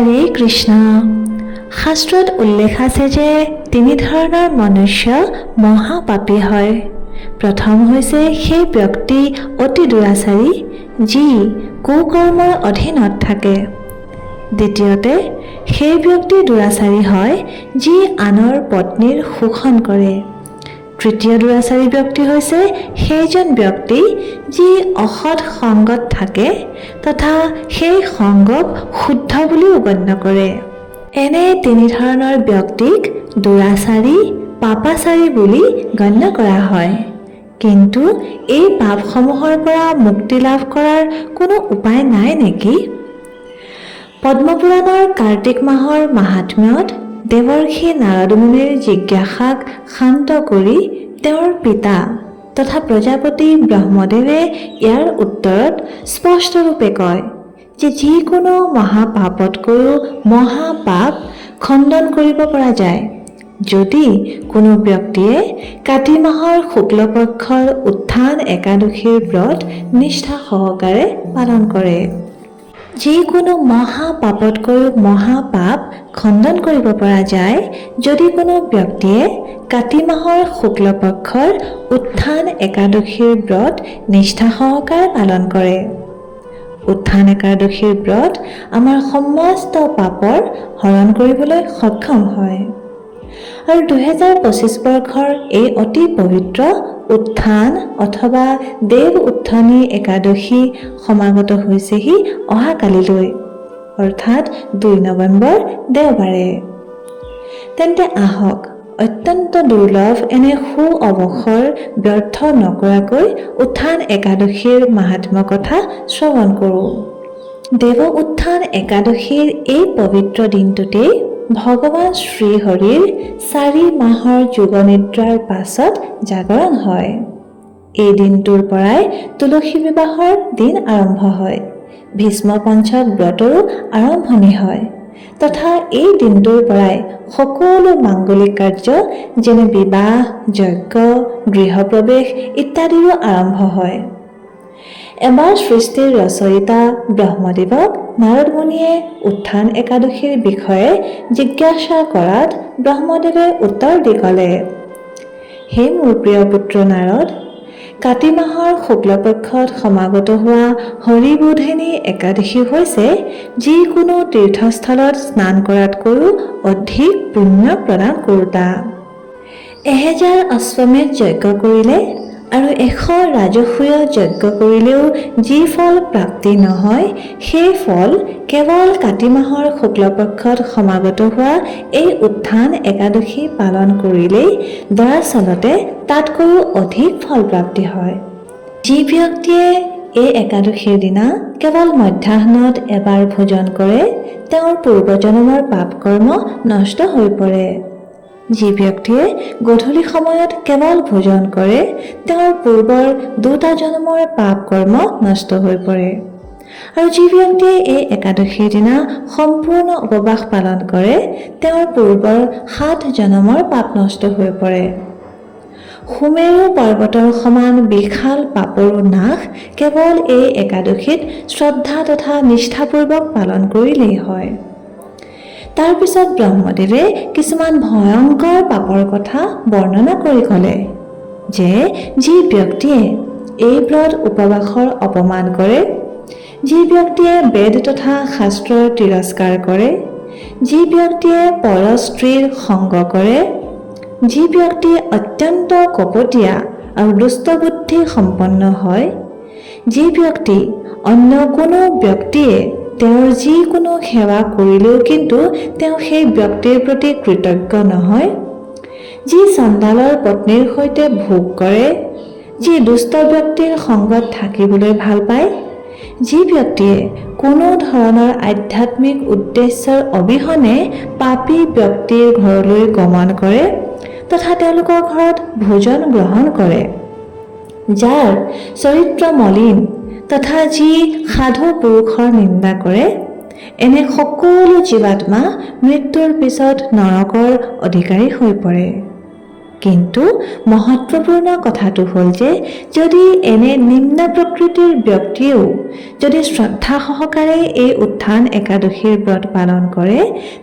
হৰে কৃষ্ণ। শাস্ত্ৰত উল্লেখ আছে যে তিনি ধৰণৰ মনুষ্য মহাপাপী হয়। প্ৰথম হৈছে সেই ব্যক্তি অতি দুৰাচাৰী, যি কুকৰ্মৰ অধীনত থাকে। দ্বিতীয়তে, সেই ব্যক্তি দুৰাচাৰী হয়, যি আনৰ পত্নীৰ শোষণ কৰে। তৃতীয় দুৰাচাৰী ব্যক্তি হৈছে সেইজন ব্যক্তি যি অসৎ সংগত থাকে তথা সেই সংগক শুদ্ধ বুলিও গণ্য কৰে। এনে তিনি ধৰণৰ ব্যক্তিক দুৰাচাৰী পাপাচাৰী বুলি গণ্য কৰা হয়। কিন্তু এই পাপসমূহৰ পৰা মুক্তি লাভ কৰাৰ কোনো উপায় নাই নেকি? পদ্মপুৰাণৰ কাৰ্তিক মাহৰ মাহাত্ম্যত দেৱৰ্ষি নাৰদ মুনিৰ জিজ্ঞাসাক শান্ত কৰি তেওঁৰ পিতা তথা প্ৰজাপতি ব্ৰহ্মদেৱে ইয়াৰ উত্তৰত স্পষ্টৰূপে কয় যে যিকোনো মহাপাপতকৈও মহাপাপ খণ্ডন কৰিব পৰা যায়। যদি কোনো ব্যক্তিয়ে কাতি মাহৰ শুক্লপক্ষৰ উত্থান একাদশীৰ ব্ৰত নিষ্ঠা সহকাৰে পালন কৰে। যিকোনো মহাপাপতকৈও মহাপাপ খণ্ডন কৰিব পৰা যায় যদি কোনো ব্যক্তিয়ে কাতি মাহৰ শুক্লপক্ষৰ উত্থান একাদশীৰ ব্ৰত নিষ্ঠা সহকাৰে পালন কৰে। উত্থান একাদশীৰ ব্ৰত আমাৰ সমস্ত পাপৰ হৰণ কৰিবলৈ সক্ষম হয়। আৰু দুহেজাৰ পঁচিছ বৰ্ষৰ এই অতি পবিত্ৰ উত্থান অথবা দেৱ উত্থানী একাদশী সমাগত হৈছেহি অহাকালিলৈ অৰ্থাৎ দুই নৱেম্বৰ দেওবাৰে। তেন্তে আহক অত্যন্ত দুৰ্লভ এনে সু অৱসৰ ব্যৰ্থ নকৰাকৈ উত্থান একাদশীৰ মাহাত্ম্য কথা শ্ৰৱণ কৰোঁ। দেৱ উত্থান একাদশীৰ এই পবিত্ৰ দিনটোতেই ভগৱান শ্ৰীহৰিৰ চাৰি মাহৰ যোগনিদ্ৰাৰ পাছত জাগৰণ হয়। এই দিনটোৰ পৰাই তুলসী বিবাহৰ দিন আৰম্ভ হয়। ভীষ্ম পঞ্চক ব্ৰতৰো আৰম্ভণি হয়। তথা এই দিনটোৰ পৰাই সকলো মাংগলিক কাৰ্য যেনে বিবাহ যজ্ঞ গৃহপ্ৰৱেশ ইত্যাদিৰো আৰম্ভ হয়। এবাৰ সৃষ্টিৰ ৰচয়িতা ব্ৰহ্মদেৱক নাৰদ মুনিয়ে উত্থান একাদশীৰ বিষয়ে জিজ্ঞাসা কৰাত ব্ৰহ্মদেৱে উত্তৰ দি ক'লে হে মোৰ প্ৰিয় পুত্ৰ নাৰদ কাতি মাহৰ শুক্লপক্ষত সমাগত হোৱা হৰিবোধিনী একাদশী হৈছে যিকোনো তীৰ্থস্থলত স্নান কৰাতকৈও অধিক পুণ্য প্ৰদান কৰোতা। এহেজাৰ অশ্বমেধ যজ্ঞ কৰিলে আৰু এশ ৰাজসূয় যজ্ঞ কৰিলেও যি ফল প্ৰাপ্তি নহয় সেই ফল কেৱল কাতি মাহৰ শুক্লপক্ষত সমাগত হোৱা এই উত্থান একাদশী পালন কৰিলেই দৰাচলতে তাতকৈও অধিক ফল প্ৰাপ্তি হয়। যি ব্যক্তিয়ে এই একাদশীৰ দিনা কেৱল মধ্যাহ্নত এবাৰ ভোজন কৰে তেওঁৰ পূৰ্বজন্মৰ পাপ কৰ্ম নষ্ট হৈ পৰে। যি ব্যক্তিয়ে গধূলি সময়ত কেৱল ভোজন কৰে তেওঁৰ পূৰ্বৰ দুটা জন্মৰ পাপ কৰ্ম নষ্ট হৈ পৰে। আৰু যি ব্যক্তিয়ে এই একাদশীৰ দিনা সম্পূৰ্ণ উপবাস পালন কৰে তেওঁৰ পূৰ্বৰ সাত জনমৰ পাপ নষ্ট হৈ পৰে। সুমেৰু পৰ্বতৰ সমান বিশাল পাপৰো নাশ কেৱল এই একাদশীত শ্ৰদ্ধা তথা নিষ্ঠাপূৰ্বক পালন কৰিলেই হয়। তাৰপিছত ব্ৰহ্মদেৱে কিছুমান ভয়ংকৰ পাপৰ কথা বৰ্ণনা কৰি ক'লে যে যি ব্যক্তিয়ে এই ব্ৰত উপবাসৰ অপমান কৰে যি ব্যক্তিয়ে বেদ তথা শাস্ত্ৰৰ তিৰস্কাৰ কৰে যি ব্যক্তিয়ে পৰ স্ত্ৰীৰ সংগ কৰে যি ব্যক্তি অত্যন্ত কপটীয়া আৰু দুষ্টবুদ্ধি সম্পন্ন হয় যি ব্যক্তি অন্য কোনো ব্যক্তিয়ে তেওঁৰ যিকোনো সেৱা কৰিলেও কিন্তু তেওঁ সেই ব্যক্তিৰ প্ৰতি কৃতজ্ঞ নহয়। যি চণ্ডালৰ পত্নীৰ সৈতে ভোগ কৰে যি দুষ্ট ব্যক্তিৰ সংগত থাকিবলৈ ভাল পায় যি ব্যক্তিয়ে কোনো ধৰণৰ আধ্যাত্মিক উদ্দেশ্যৰ অবিহনে পাপী ব্যক্তিৰ ঘৰলৈ গমন কৰে তথা তেওঁলোকৰ ঘৰত ভোজন গ্ৰহণ কৰে যাৰ চৰিত্ৰ মলিন তথা যি সাধু পুৰুষৰ নিন্দা কৰে এনে সকলো জীৱাত্মা মৃত্যুৰ পিছত নৰকৰ অধিকাৰী হৈ পৰে। কিন্তু মহত্বপূৰ্ণ কথাটো হ'ল যে যদি এনে নিম্ন প্ৰকৃতিৰ ব্যক্তিয়েও যদি শ্ৰদ্ধা সহকাৰে এই উত্থান একাদশীৰ ব্ৰত পালন কৰে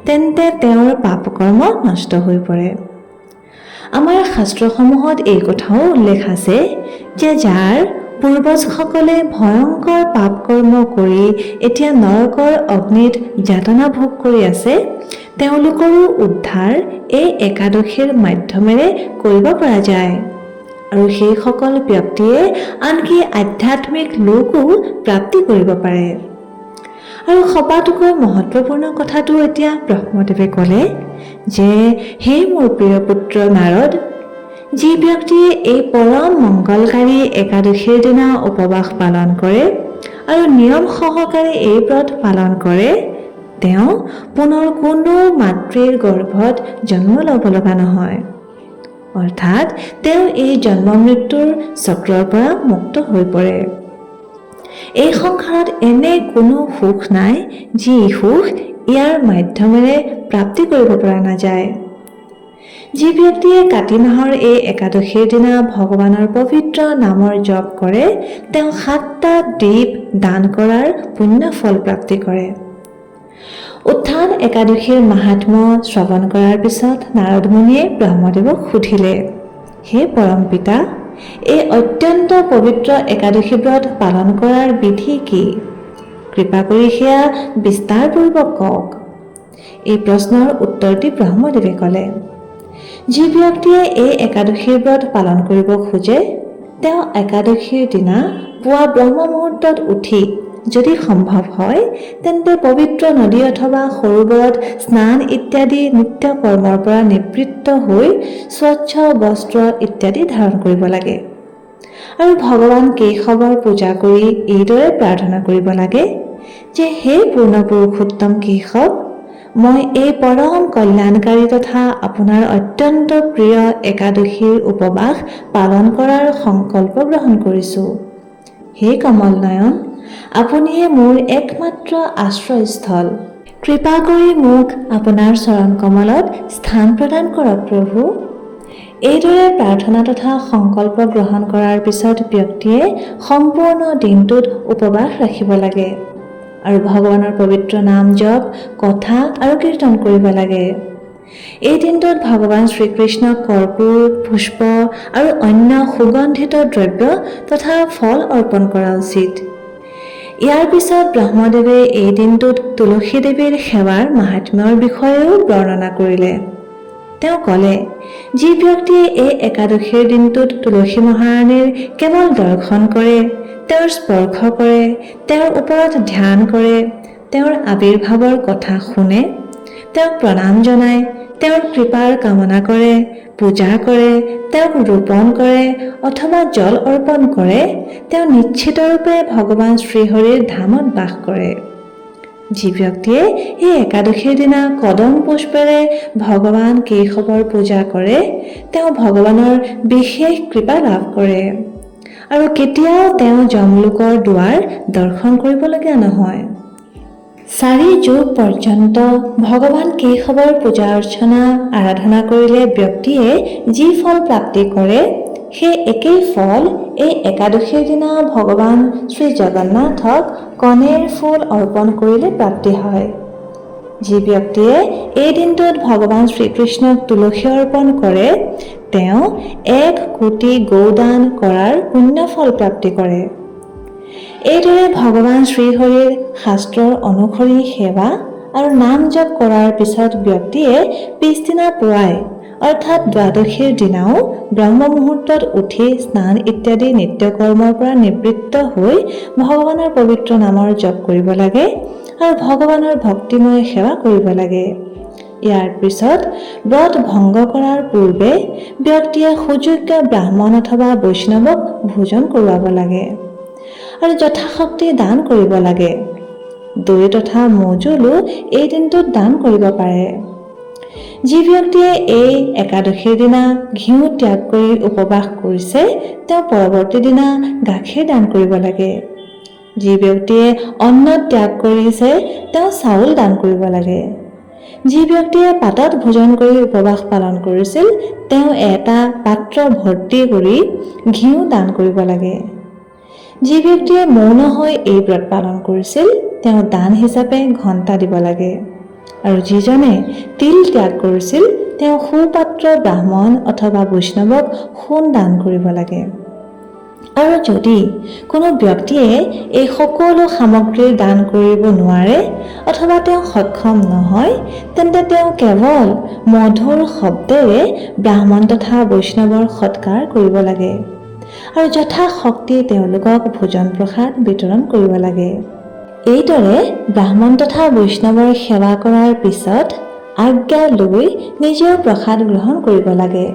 তেন্তে তেওঁৰ পাপকৰ্ম নষ্ট হৈ পৰে। আমাৰ শাস্ত্ৰসমূহত এই কথাও উল্লেখ আছে যে যাৰ পূৰ্বজসকলে ভয়ংকৰ পাপ কৰ্ম কৰি এতিয়া নৰকৰ অগ্নিত যাতনা ভোগ কৰি আছে। তেওঁলোকৰো উদ্ধাৰ এই একাদশীৰ মাধ্যমেৰে কৰিব পৰা যায়। আৰু সেইসকল ব্যক্তিয়ে আনকি আধ্যাত্মিক লোকো প্ৰাপ্তি কৰিব পাৰে। আৰু সবাতোকৈ মহত্বপূৰ্ণ কথাটো এতিয়া ব্ৰহ্মদেৱে ক'লে যে সেই মোৰ প্ৰিয় পুত্ৰ নাৰদ যি ব্যক্তিয়ে এই পৰম মংগলকাৰী একাদশীৰ দিনা উপবাস পালন কৰে আৰু নিয়ম সহকাৰে এই ব্ৰত পালন কৰে তেওঁ পুনৰ কোনো মাতৃৰ গৰ্ভত জন্ম ল'ব লগা নহয়। অৰ্থাৎ তেওঁ এই জন্ম মৃত্যুৰ চক্ৰৰ পৰা মুক্ত হৈ পৰে। এই সংসাৰত এনে কোনো সুখ নাই যি সুখ ইয়াৰ মাধ্যমেৰে প্ৰাপ্তি কৰিব পৰা নাযায়। যি ব্যক্তিয়ে কাতি মাহৰ এই একাদশীৰ দিনা ভগৱানৰ পবিত্ৰ নামৰ জপ কৰে তেওঁ সাতটা দ্বীপ দান কৰাৰ পুণ্য ফল প্ৰাপ্তি কৰে। উত্থান একাদশীৰ মাহাত্ম্য শ্ৰৱণ কৰাৰ পিছত নাৰদ মুনিয়ে ব্ৰহ্মদেৱক সুধিলে হে পৰম পিতা এই অত্যন্ত পবিত্ৰ একাদশী ব্ৰত পালন কৰাৰ বিধি কি? কৃপা কৰি সেয়া বিস্তাৰপূৰ্বক কওক। এই প্ৰশ্নৰ উত্তৰ দি ব্ৰহ্মদেৱে ক'লে যি ব্যক্তিয়ে এই একাদশীৰ ব্ৰত পালন কৰিব খোজে তেওঁ একাদশীৰ দিনা পুৱা ব্ৰহ্ম মুহূৰ্তত উঠি যদি সম্ভৱ হয় তেন্তে পবিত্ৰ নদী অথবা সৰোবৰত স্নান ইত্যাদি নিত্য কৰ্মৰ পৰা নিবৃত্ত হৈ স্বচ্ছ বস্ত্ৰ ইত্যাদি ধাৰণ কৰিব লাগে। আৰু ভগৱান কেশৱৰ পূজা কৰি এইদৰে প্ৰাৰ্থনা কৰিব লাগে যে হে পূৰ্ণ পুৰুষোত্তম কেশৱ মই এই পৰম কল্যাণকাৰী তথা আপোনাৰ অত্যন্ত প্ৰিয় একাদশীৰ উপবাস পালন কৰাৰ সংকল্প গ্ৰহণ কৰিছোঁ। হে কমল নয়ন আপুনিয়ে মোৰ একমাত্ৰ আশ্ৰয়স্থল। কৃপা কৰি মোক আপোনাৰ চৰণ কমলত স্থান প্ৰদান কৰক প্ৰভু। এইদৰে প্ৰাৰ্থনা তথা সংকল্প গ্ৰহণ কৰাৰ পিছত ব্যক্তিয়ে সম্পূৰ্ণ দিনটোত উপবাস ৰাখিব লাগে। আৰু ভগৱানৰ পবিত্ৰ নাম জপ কথা আৰু কীৰ্তন কৰিব লাগে। এই দিনটোত ভগৱান শ্ৰীকৃষ্ণক কৰ্পূৰ পুষ্প আৰু অন্য সুগন্ধিত দ্ৰব্য তথা ফল অৰ্পণ কৰা উচিত। ইয়াৰ পিছত ব্ৰহ্মদেৱে এই দিনটোত তুলসী দেৱীৰ সেৱাৰ মাহাত্ম্যৰ বিষয়েও বৰ্ণনা কৰিলে। তেওঁ ক'লে যি ব্যক্তিয়ে এই একাদশীৰ দিনটোত তুলসী মহাৰাণীৰ কেৱল দৰ্শন কৰে তেওঁৰ স্পৰ্শ কৰে তেওঁৰ ওপৰত ধ্যান কৰে তেওঁৰ আৱিৰ্ভাৱৰ কথা শুনে তেওঁক প্ৰণাম জনায় তেওঁৰ কৃপাৰ কামনা কৰে পূজা কৰে তেওঁক ৰোপণ কৰে অথবা জল অৰ্পণ কৰে তেওঁ নিশ্চিতৰূপে ভগৱান শ্ৰীহৰিৰ ধামত বাস কৰে। যি ব্যক্তিয়ে এই একাদশীৰ দিনা কদম পুষ্পেৰে ভগৱান কেশৱৰ পূজা কৰে তেওঁ ভগৱানৰ বিশেষ কৃপা লাভ কৰে। আৰু কেতিয়াও তেওঁ যমলোকৰ দুৱাৰ দৰ্শন কৰিবলগীয়া নহয়। চাৰি যুগ পৰ্যন্ত ভগৱান কেশৱৰ পূজা অৰ্চনা, আৰাধনা কৰিলে ব্যক্তিয়ে যি ফল প্ৰাপ্তি কৰে, সেই একেই ফল এই একাদশীৰ দিনা ভগৱান শ্ৰী জগন্নাথক কণেৰ ফুল অৰ্পণ কৰিলে প্ৰাপ্তি হয়। যি ব্যক্তিয়ে এই দিনটোত ভগৱান শ্ৰীকৃষ্ণক তুলসী অৰ্পণ কৰে তেওঁ এক কোটি গৌদান কৰাৰ পুণ্য ফল প্ৰাপ্তি কৰে। এইদৰে ভগৱান শ্ৰীহৰিৰ শাস্ত্ৰৰ অনুসৰি সেৱা আৰু নাম জপ কৰাৰ পিছত ব্যক্তিয়ে পিছদিনা পুৱাই অৰ্থাৎ দ্বাদশীৰ দিনাও ব্ৰহ্ম মুহূৰ্তত উঠি স্নান ইত্যাদি নিত্যকৰ্মৰ পৰা নিবৃত্ত হৈ ভগৱানৰ পবিত্ৰ নামৰ জপ কৰিব লাগে। আৰু ভগৱানৰ ভক্তিময় সেৱা কৰিব লাগে। ইয়াৰ পিছত ব্ৰত ভংগ কৰাৰ পূৰ্বে ব্যক্তিয়ে সুযোগ্য ব্ৰাহ্মণ অথবা বৈষ্ণৱক ভোজন কৰোৱাব লাগে আৰু যথাশক্তি দান কৰিব লাগে। দৈ তথা মৌজুলো এই দিনটোত দান কৰিব পাৰে। যি ব্যক্তিয়ে এই একাদশীৰ দিনা ঘিউ ত্যাগ কৰি উপবাস কৰিছে, তেওঁ পৰৱৰ্তী দিনা গাখীৰ দান কৰিব লাগে। যি ব্যক্তিয়ে অন্ন ত্যাগ কৰিছে তেওঁ চাউল দান কৰিব লাগে। যি ব্যক্তিয়ে পাতত ভোজন কৰি উপবাস পালন কৰিছিল তেওঁ এটা পাত্ৰ ভৰ্তি কৰি ঘিউ দান কৰিব লাগে। যি ব্যক্তিয়ে মৌন হৈ এই ব্ৰত পালন কৰিছিল তেওঁ দান হিচাপে ঘণ্টা দিব লাগে। আৰু যিজনে তিল ত্যাগ কৰিছিল তেওঁ সুপাত্ৰ ব্ৰাহ্মণ অথবা বৈষ্ণৱক সোণ দান কৰিব লাগে। আৰু যদি কোনো ব্যক্তিয়ে এই সকলো সামগ্ৰী দান কৰিব নোৱাৰে অথবা তেওঁ সক্ষম নহয় তেন্তে তেওঁ কেৱল মধুৰ শব্দেৰে ব্ৰাহ্মণ তথা বৈষ্ণৱৰ সৎকাৰ কৰিব লাগে আৰু যথাশক্তি তেওঁলোকক ভোজন প্ৰসাদ বিতৰণ কৰিব লাগে। এইদৰে ব্ৰাহ্মণ তথা বৈষ্ণৱৰ সেৱা কৰাৰ পিছত আজ্ঞা লৈ নিজেও প্ৰসাদ গ্ৰহণ কৰিব লাগে।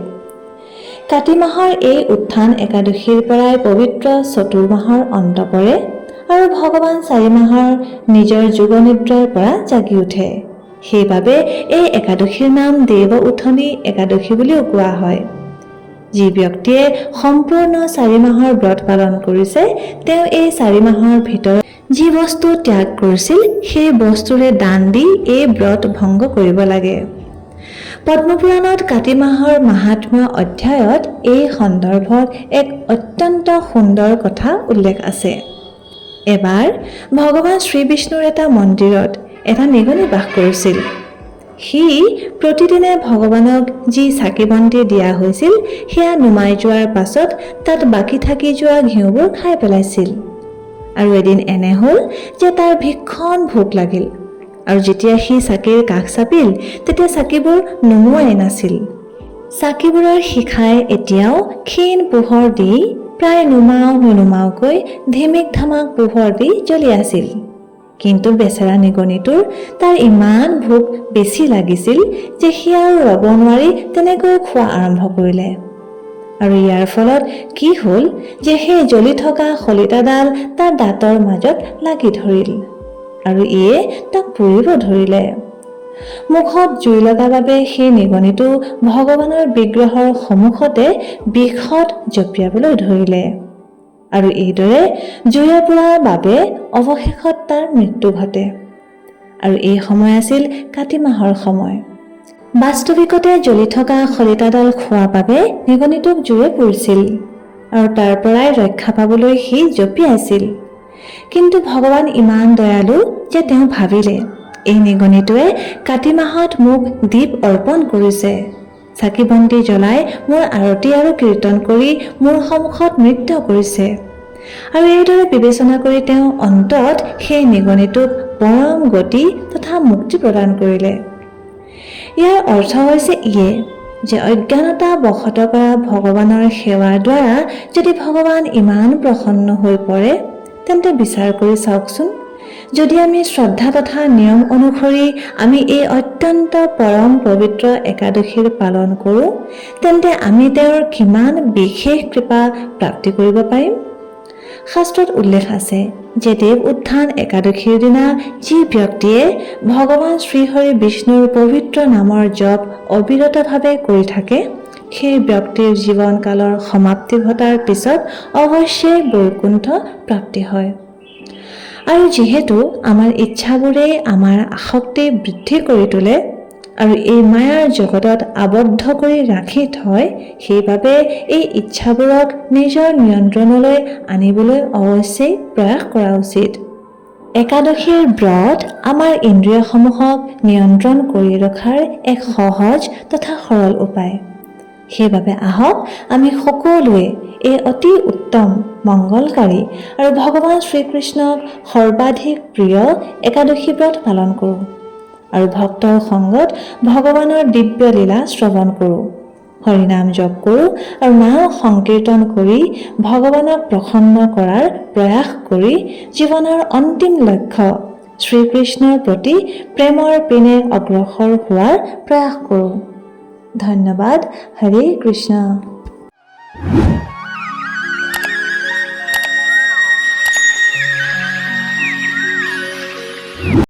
কাতি মাহৰ এই উত্থান একাদশীৰ পৰাই পবিত্ৰ চতুৰ্মাহৰ অন্ত পৰে আৰু ভগৱান চাৰি মাহৰ নিজৰ যোগনিদ্ৰাৰ পৰা জাগি উঠে। সেইবাবে এই একাদশীৰ নাম দেৱ উঠনি একাদশী বুলিও কোৱা হয়। যি ব্যক্তিয়ে সম্পূৰ্ণ চাৰি মাহৰ ব্ৰত পালন কৰিছে তেওঁ এই চাৰি মাহৰ ভিতৰত যি বস্তু ত্যাগ কৰিছিল সেই বস্তুৰে দান দি এই ব্ৰত ভংগ কৰিব লাগে। পদ্মপুৰাণত কাতি মাহৰ মাহাত্ম্য অধ্যায়ত এই সন্দৰ্ভত এক অত্যন্ত সুন্দৰ কথা উল্লেখ আছে। এবাৰ ভগৱান শ্ৰীবিষ্ণুৰ এটা মন্দিৰত এটা নিগনি বাস কৰিছিল। সি প্ৰতিদিনে ভগৱানক যি চাকি বন্তি দিয়া হৈছিল সেয়া নুমাই যোৱাৰ পাছত তাত বাকী থাকি যোৱা ঘিউবোৰ খাই পেলাইছিল। আৰু এদিন এনে হ'ল যে তাৰ ভীষণ ভোক লাগিল। আৰু যেতিয়া সি চাকিৰ কাষ চাপিল তেতিয়া চাকিবোৰ নুমুৱাই নাছিল। চাকিবোৰৰ শিখাই এতিয়াও ক্ষীণ পোহৰ দি প্ৰায় নুমাও নুনুমাওকৈ ধিমিক ধামাক পোহৰ দি জ্বলি আছিল। কিন্তু বেচেৰা নিগনিটোৰ তাৰ ইমান ভোক বেছি লাগিছিল যে সি আৰু ৰ'ব নোৱাৰি তেনেকৈ খোৱা আৰম্ভ কৰিলে। আৰু ইয়াৰ ফলত কি হ'ল যে সেই জ্বলি থকা শলিতাডাল তাৰ দাঁতৰ মাজত লাগি ধৰিল। আৰু ইয়ে তাক পুৰিব ধৰিলে। মুখত জুই লগা বাবে সেই নিগনিটো ভগৱানৰ বিগ্ৰহৰ সন্মুখতে বিষত জঁপিয়াবলৈ ধৰিলে। আৰু এইদৰে জুয়ে পোৱাৰ বাবে অৱশেষত তাৰ মৃত্যু ঘটে। আৰু এই সময় আছিল কাতি মাহৰ সময়। বাস্তৱিকতে জ্বলি থকা খলিতাডাল খোৱাৰ বাবে নিগনিটোক জুয়ে পুৰিছিল আৰু তাৰ পৰাই ৰক্ষা পাবলৈ সি জঁপিয়াইছিল। কিন্তু ভগৱান ইমান দয়ালু যে তেওঁ ভাবিলে এই নিগনিটোৱে কাতি মাহত মোক দীপ অৰ্পণ কৰিছে। চাকি বন্তি জ্বলাই মোৰ আৰতি আৰু কীৰ্তন কৰি মোৰ সন্মুখত নৃত্য কৰিছে। আৰু এইদৰে বিবেচনা কৰি তেওঁ অন্তত সেই নিগনিটোক পৰম গতি তথা মুক্তি প্ৰদান কৰিলে। ইয়াৰ অৰ্থ হৈছে ইয়ে যে অজ্ঞানতা বশত কৰা ভগৱানৰ সেৱাৰ দ্বাৰা যদি ভগৱান ইমান প্ৰসন্ন হৈ পৰে তেন্তে বিচাৰ কৰি চাওকচোন। যদি আমি শ্ৰদ্ধা তথা নিয়ম অনুসৰি আমি এই অত্যন্ত পৰম পবিত্ৰ একাদশীৰ পালন কৰোঁ, তেন্তে আমি তেওঁৰ কিমান বিশেষ কৃপা প্ৰাপ্তি কৰিব পাৰিম? শাস্ত্ৰত উল্লেখ আছে যে দেৱ উত্থান একাদশীৰ দিনা যি ব্যক্তিয়ে ভগৱান শ্ৰীহৰি বিষ্ণুৰ পবিত্ৰ নামৰ জপ অবিৰতভাৱে কৰি থাকে সেই ব্যক্তিৰ জীৱনকালৰ সমাপ্তি ঘটাৰ পিছত অৱশ্যেই বৈকুণ্ঠ প্ৰাপ্তি হয়। আৰু যিহেতু আমাৰ ইচ্ছাবোৰেই আমাৰ আসক্তি বৃদ্ধি কৰি তোলে আৰু এই মায়াৰ জগতত আবদ্ধ কৰি ৰাখি থয় সেইবাবে এই ইচ্ছাবোৰক নিজৰ নিয়ন্ত্ৰণলৈ আনিবলৈ অৱশ্যেই প্ৰয়াস কৰা উচিত। একাদশীৰ ব্ৰত আমাৰ ইন্দ্ৰিয়সমূহক নিয়ন্ত্ৰণ কৰি ৰখাৰ এক সহজ তথা সৰল উপায়। সেইবাবে আহক আমি সকলোৱে এই অতি উত্তম মংগলকাৰী আৰু ভগৱান শ্ৰীকৃষ্ণক সৰ্বাধিক প্ৰিয় একাদশী ব্ৰত পালন কৰোঁ আৰু ভক্তৰ সংগত ভগৱানৰ দিব্য লীলা শ্ৰৱণ কৰোঁ। হৰিনাম জপ কৰোঁ আৰু নাম সংকীৰ্তন কৰি ভগৱানক প্ৰসন্ন কৰাৰ প্ৰয়াস কৰি জীৱনৰ অন্তিম লক্ষ্য শ্ৰীকৃষ্ণৰ প্ৰতি প্ৰেমৰ পিনে অগ্ৰসৰ হোৱাৰ প্ৰয়াস কৰোঁ। धन्यवाद। हरे कृष्णा।